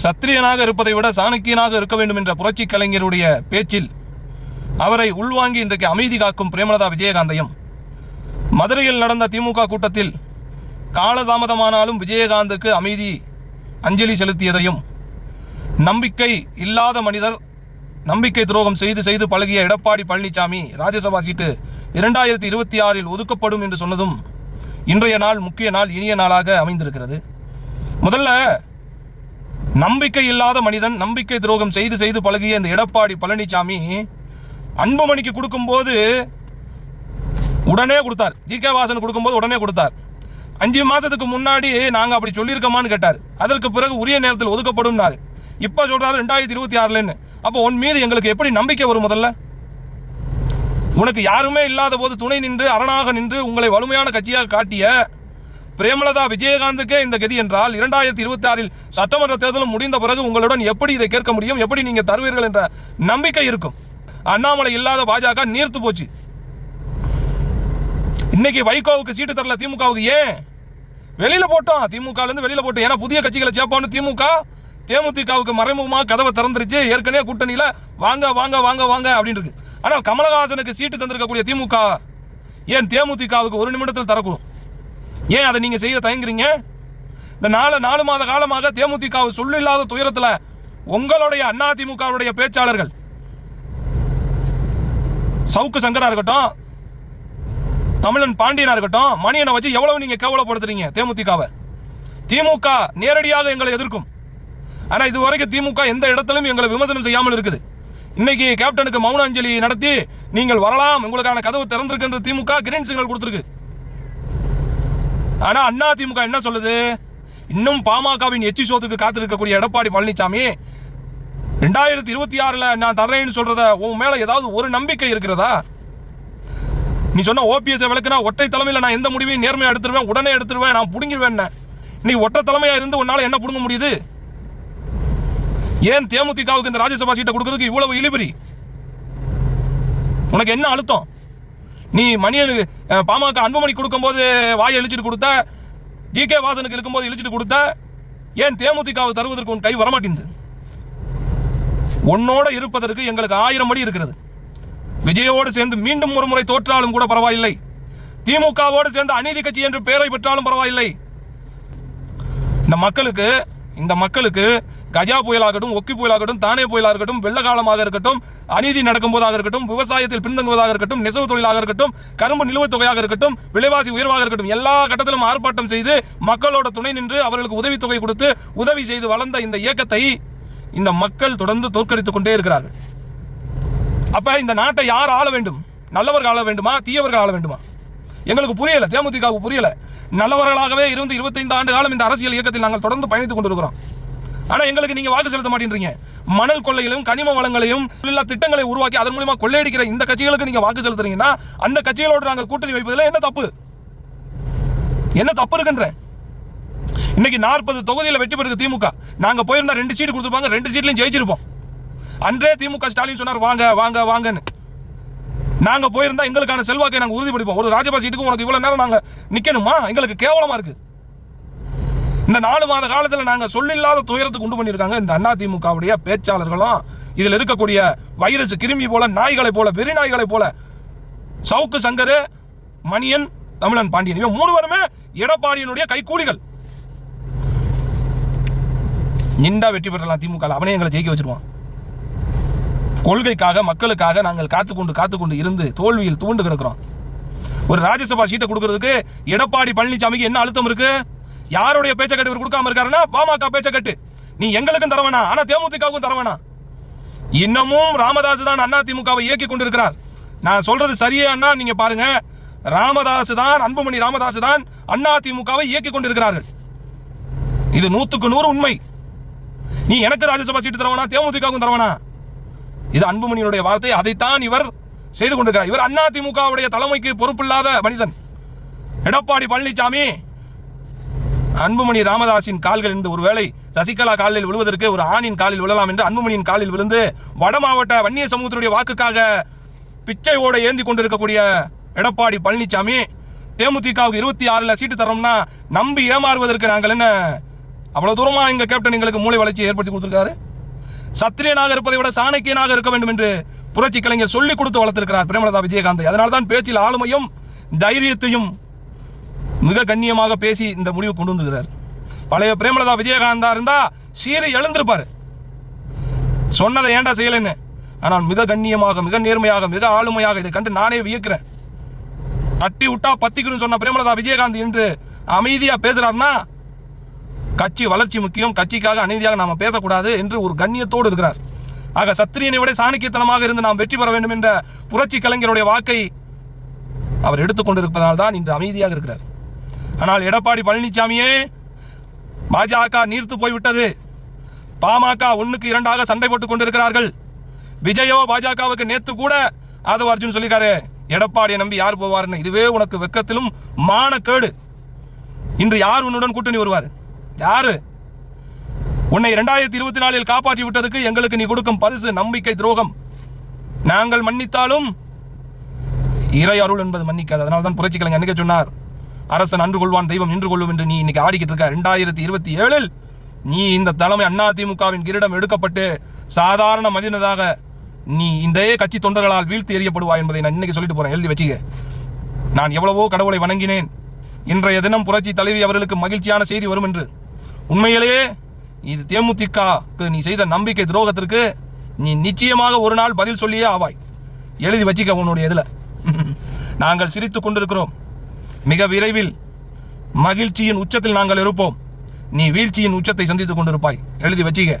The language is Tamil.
சத்திரியனாக இருப்பதை விட சாணக்கியனாக இருக்க வேண்டும் என்ற புரட்சி கலைஞருடைய பேச்சில் அவரை உள்வாங்கி இன்றைக்கு அமைதி காக்கும் பிரேமலதா விஜயகாந்தையும் மதுரையில் நடந்த திமுக கூட்டத்தில் காலதாமதமானாலும் விஜயகாந்துக்கு அமைதி அஞ்சலி செலுத்தியதையும் நம்பிக்கை இல்லாத மனிதர் நம்பிக்கை துரோகம் செய்து செய்து பழகிய எடப்பாடி பழனிசாமி ராஜ்யசபா சீட்டு இரண்டாயிரத்தி இருபத்தி ஆறில் ஒதுக்கப்படும் என்று சொன்னதும் இன்றைய நாள் முக்கிய நாள் இனிய நாளாக அமைந்திருக்கிறது. முதல்ல நம்பிக்கை இல்லாத மனிதன் நம்பிக்கை துரோகம் செய்து செய்து பழகிய இந்த எடப்பாடி பழனிசாமி அன்புமணிக்கு கொடுக்கும்போது உடனே கொடுத்தார். ஜி. கே. வாசன் கொடுக்கும்போது உடனே கொடுத்தார். அஞ்சு மாசத்துக்கு முன்னாடி நாங்கள் அப்படி சொல்லியிருக்கோமான்னு கேட்டார். அதற்கு பிறகு உரிய நேரத்தில் ஒதுக்கப்படும்னாரு. இப்போ சொல்றாரு ரெண்டாயிரத்தி இருபத்தி ஆறுலன்னு. அப்போ உன் மீது எங்களுக்கு எப்படி நம்பிக்கை வரும் முதல்ல? உனக்கு யாருமே இல்லாத போது துணை நின்று அரணாக நின்று உங்களை வலிமையான கட்சியாக காட்டிய பிரேமலதா விஜயகாந்துக்கே இந்த கதி என்றால் இரண்டாயிரத்தி இருபத்தி ஆறில் சட்டமன்ற தேர்தலும் முடிந்த பிறகு உங்களுடன் எப்படி இதை கேட்க முடியும்? எப்படி நீங்க தருவீர்கள் என்ற நம்பிக்கை இருக்கும். அண்ணாமலை இல்லாத பாஜக நீர்த்து போச்சு. இன்னைக்கு வைகோவுக்கு சீட்டு தரல திமுகவுக்கு ஏன்? வெளியில போட்டோம். திமுக இருந்து வெளியில போட்டோம் ஏன்னா புதிய கட்சிகளை சேர்ப்பான்னு திமுக. தேமுதிகவுக்கு மறைமுகமாக கதவை திறந்துருச்சு. ஏற்கனவே கூட்டணியில வாங்க வாங்க வாங்க வாங்க அப்படின்னு இருக்கு. ஆனால் கமலஹாசனுக்கு சீட்டு தந்திருக்கக்கூடிய திமுக ஏன் தேமுதிகவுக்கு ஒரு நிமிடத்தில் தரக்கூடும்? ஏன் அதை நீங்கள் செய்ய தயங்குறீங்க? இந்த நாலு நாலு மாத காலமாக தேமுதிக சொல்லில்லாத துயரத்தில் உங்களுடைய அண்ணா திமுகவுடைய பேச்சாளர்கள் சவுக்கு சங்கரா இருக்கட்டும் தமிழன் பாண்டியனா இருக்கட்டும் மணியனை வச்சு எவ்வளவு நீங்க கேவலப்படுத்துறீங்க தேமுதிகவை? திமுக நேரடியாக எங்களை எதிர்க்கும். ஆனா இது வரைக்கும் திமுக எந்த இடத்திலும் எங்களை விமர்சனம் செய்யாமல் இருக்குது. இன்னைக்கு கேப்டனுக்கு மௌன அஞ்சலி நடத்தி நீங்கள் வரலாம். உங்களுக்கான கதவு திறந்திருக்கின்ற திமுக கிரீன் சிக்னல் கொடுத்துருக்கு. ஆனால் அண்ணா திமுக என்ன சொல்லுது? இன்னும் பாமகவின் எச்சி சோத்துக்கு காத்திருக்கக்கூடிய எடப்பாடி பழனிசாமி ரெண்டாயிரத்தி இருபத்தி ஆறில் நான் தர்றேன்னு சொல்கிறத உன் மேலே ஏதாவது ஒரு நம்பிக்கை இருக்கிறதா? நீ சொன்ன ஓபிஎஸ் விளக்குனா ஒற்றை தலைமையில் நான் எந்த முடிவையும் நேர்மையாக எடுத்துருவேன் உடனே எடுத்துருவேன் நான் பிடுங்கிடுவேன் நீ ஒற்றை தலைமையாக இருந்து உன்னால் என்ன பிடுங்க முடியுது? ஏன் தேமுதிகவுக்கு இந்த ராஜ்யசபா சீட்டை கொடுக்கறதுக்கு இவ்வளவு இழுபறி உனக்கு என்ன அழுத்தம்? நீ மணியனுக்கு பாமக அன்புமணி கொடுக்கும்போது வாயை இழிச்சிட்டு கொடுத்த ஜி கே வாசனுக்கு இருக்கும்போது இழிச்சிட்டு கொடுத்த ஏன் தேமுதிகாவை தருவதற்கு உன் கை வரமாட்டேங்குது? உன்னோட இருப்பதற்கு எங்களுக்கு ஆயிரம் மணி இருக்கிறது. விஜயோடு சேர்ந்து மீண்டும் ஒரு முறை தோற்றாலும் கூட பரவாயில்லை. திமுகவோடு சேர்ந்து அநீதி கட்சி என்று பெயரை பெற்றாலும் பரவாயில்லை. இந்த மக்களுக்கு இந்த மக்களுக்கு கஜா புயலாகட்டும் ஒக்கி புயலாகட்டும் தானே புயலாக இருக்கட்டும் வெள்ள காலமாக இருக்கட்டும் அநீதி நடக்கும்போதாக இருக்கட்டும் விவசாயத்தில் பின்தங்குவதாக இருக்கட்டும் நெசவு தொழிலாக இருக்கட்டும் கரும்பு நிலுவைத் தொகையாக இருக்கட்டும் விலைவாசி உயர்வாக இருக்கட்டும் எல்லா கட்டத்திலும் ஆர்ப்பாட்டம் செய்து மக்களோட துணை நின்று அவர்களுக்கு உதவித்தொகை கொடுத்து உதவி செய்து வளர்ந்த இந்த இயக்கத்தை இந்த மக்கள் தொடர்ந்து தோற்கடித்துக் கொண்டே இருக்கிறார்கள். அப்ப இந்த நாட்டை யார் ஆள வேண்டும்? நல்லவர்கள் ஆள வேண்டுமா? தீயவர்கள் ஆள வேண்டுமா? எங்களுக்கு புரியல தேமுதிகவுக்கு புரியல. நல்லவர்களாகவே இருந்து 25 ஆண்டு காலம் இந்த அரசியல் இயக்கத்தில் நாங்கள் தொடர்ந்து பயணித்துக் கொண்டிருக்கிறோம். ஆனா எங்களுக்கு நீங்க வாக்கு செலுத்த மாட்டேன்றீங்க. மணல் கொள்ளையிலும் கனிம வளங்களையும் எல்லா திட்டங்களை உருவாக்கி அதன் மூலமா கொள்ளையடிக்கிற இந்த கட்சிகளுக்கு நீங்க வாக்கு செலுத்துறீங்கன்னா அந்த கட்சிகளோடு நாங்கள் கூட்டணி வைப்பதில் என்ன தப்பு? என்ன தப்பு இருக்குன்ற? இன்னைக்கு நாற்பது தொகுதியில் வெற்றி பெறுது திமுக. நாங்க போயிருந்தா ரெண்டு சீட் கொடுத்துருப்பாங்க ரெண்டு சீட்லையும் ஜெயிச்சிருப்போம். அன்றே திமுக ஸ்டாலின் சொன்னார் வாங்க வாங்க வாங்கன்னு. நாங்க போயிருந்தா எங்களுக்கான செல்வாக்கை நாங்க உறுதிப்படுப்போம் ஒரு ராஜபா சீட்டுக்கு உனக்கு இவ்வளவு நேரம் நாங்க நிக்கணுமா? எங்களுக்கு கேவலமா இருக்கு. இந்த நாலு மாத காலத்துல நாங்க சொல்லில்லாத துயரத்துக்கு உண்டு பண்ணியிருக்காங்க இந்த அண்ணா திமுகவுடைய பேச்சாளர்களும். இதுல இருக்கக்கூடிய வைரஸ் கிருமி போல நாய்களை போல வெறி நாய்களை போல. சவுக்கு சங்கர் மணியன் தமிழன் பாண்டியன். இவன் மூணு பேருமே எடப்பாடியினுடைய கைக்கூலிகள் நின்றா வெற்றி பெறலாம் திமுக அவனே எங்களை ஜெயிக்க வச்சிருவான். கொள்கைக்காக மக்களுக்காக நாங்கள் காத்துக்கொண்டு காத்துக்கொண்டு இருந்து தோல்வியில் தூண்டு கிடக்கிறோம். ஒரு ராஜ்யசபா சீட்டை கொடுக்கறதுக்கு எடப்பாடி பழனிசாமிக்கு என்ன அழுத்தம் இருக்கு? யாருடைய பேச்சை கட்டு இவர் கொடுக்காம இருக்காருன்னா பாமக பேச்சை கட்டு. நீ எங்களுக்கும் தரவேணா ஆனா தேமுதிகவுக்கும் தரவேணா இன்னமும் ராமதாஸ் தான் அண்ணா திமுகவை இயக்கி கொண்டிருக்கிறார். நான் சொல்றது சரியே அண்ணா நீங்க பாருங்க. ராமதாஸ் தான் அன்புமணி ராமதாஸ் தான் அண்ணா திமுகவை இயக்கி கொண்டிருக்கிறார்கள். இது நூத்துக்கு நூறு உண்மை. நீ எனக்கு ராஜ்யசபா சீட்டு தரவனா தேமுதிகவுக்கும் தரவனா இது அன்புமணியினுடைய வார்த்தை அதைத்தான் இவர் செய்து கொண்டிருக்கிறார். இவர் அண்ணா திமுகவுடைய தலைமைக்கு பொறுப்பில்லாத மனிதன். எடப்பாடி பழனிசாமி அன்புமணி ராமதாஸின் கால்கள் இருந்து ஒருவேளை சசிகலா காலில் விழுவதற்கு ஒரு ஆணின் காலில் விழலாம் என்று அன்புமணியின் காலில் விழுந்து வட மாவட்ட வன்னிய சமூகத்தினுடைய வாக்குக்காக பிச்சை ஓட ஏந்தி கொண்டிருக்கக்கூடிய எடப்பாடி பழனிசாமி தேமுதிகவுக்கு இருபத்தி ஆறுல சீட்டு தரோம்னா நம்பி ஏமாறுவதற்கு நாங்கள் என்ன அவ்வளவு தூரமா எங்க கேப்டன் எங்களுக்கு மூளை வளர்ச்சியை ஏற்படுத்தி கொடுத்துருக்காரு? சத்திரியனாக இருப்பதை விட சாணக்கியனாக இருக்க வேண்டும் என்று புரட்சி கலைஞர் சொல்லிக் கொடுத்து வளர்த்திருக்கிறார் பிரேமலதா விஜயகாந்த். அதனால தான் பேச்சில் ஆளுமையும் தைரியத்தையும் மிக கண்ணியமாக பேசி இந்த முடிவு கொண்டு வந்துகிறார் பழைய பிரேமலதா விஜயகாந்தா இருந்தா சீரை எழுந்திருப்பாரு. சொன்னதை ஏண்டா செய்யலைன்னு? ஆனால் மிக கண்ணியமாக மிக நேர்மையாக மிக ஆளுமையாக இதை கண்டு நானே வியக்கிறேன். தட்டி விட்டா பத்திக்கணும்னு சொன்ன பிரேமலதா விஜயகாந்த் என்று அமைதியா பேசுறாருன்னா கட்சி வளர்ச்சி முக்கியம் கட்சிக்காக அமைதியாக நாம் பேசக்கூடாது என்று ஒரு கண்ணியத்தோடு இருக்கிறார். ஆக சத்திரியனை விட சாணக்கியத்தனமாக இருந்து நாம் வெற்றி பெற வேண்டும் என்ற புரட்சி கலைஞருடைய வாக்கை அவர் எடுத்துக்கொண்டிருப்பதால் தான் இன்று அமைதியாக இருக்கிறார். ஆனால் எடப்பாடி பழனிசாமியே பாஜக நீர்த்து போய்விட்டது. பாமக ஒன்றுக்கு இரண்டாக சண்டை போட்டுக் கொண்டிருக்கிறார்கள். விஜயோ பாஜகவுக்கு நேத்து கூட ஆதவ அர்ஜுன் சொல்லிக்காரு எடப்பாடியை நம்பி யார் போவார்னு? இதுவே உனக்கு வெக்கத்திலும் மானக்கேடு. இன்று யார் உன்னுடன் கூட்டணி வருவார்? யாரு? உன்னை இரண்டாயிரத்தி இருபத்தி நாலில் காப்பாற்றி விட்டதுக்கு எங்களுக்கு நீ கொடுக்கும் பரிசு நம்பிக்கை துரோகம். நாங்கள் மன்னித்தாலும் இறை அருள் என்பது மன்னிக்காது. அதனால தான் புரட்சி கலைஞர் சொன்னார் அரசன் அன்று கொள்வான் தெய்வம் நின்று கொள்ளும் என்று நீ இன்னைக்கு ஆடிக்கிட்டு இருக்க. ரெண்டாயிரத்தி இருபத்தி ஏழில் நீ இந்த தலைமை அண்ணா திமுகவின் கிரீடம் எடுக்கப்பட்டு சாதாரண மனிதனாக நீ இந்த கட்சி தொண்டர்களால் வீழ்த்தி எறியப்படுவா என்பதை நான் இன்னைக்கு சொல்லிட்டு போறேன். எழுதி வச்சுக்க. நான் எவ்வளவோ கடவுளை வணங்கினேன். இன்றைய தினம் புரட்சி தலைவி அவர்களுக்கு மகிழ்ச்சியான செய்தி வரும் என்று உண்மையிலேயே இது தேமுதிகக்கு நீ செய்த நம்பிக்கை துரோகத்திற்கு நீ நிச்சயமாக ஒரு நாள் பதில் சொல்லியே ஆவாய். எழுதி வச்சிக்க உன்னுடைய இதில். நாங்கள் சிரித்து கொண்டிருக்கிறோம். மிக விரைவில் மகிழ்ச்சியின் உச்சத்தில் நாங்கள் இருப்போம். நீ வீழ்ச்சியின் உச்சத்தை சந்தித்துக் கொண்டிருப்பாய். எழுதி வச்சிக்க.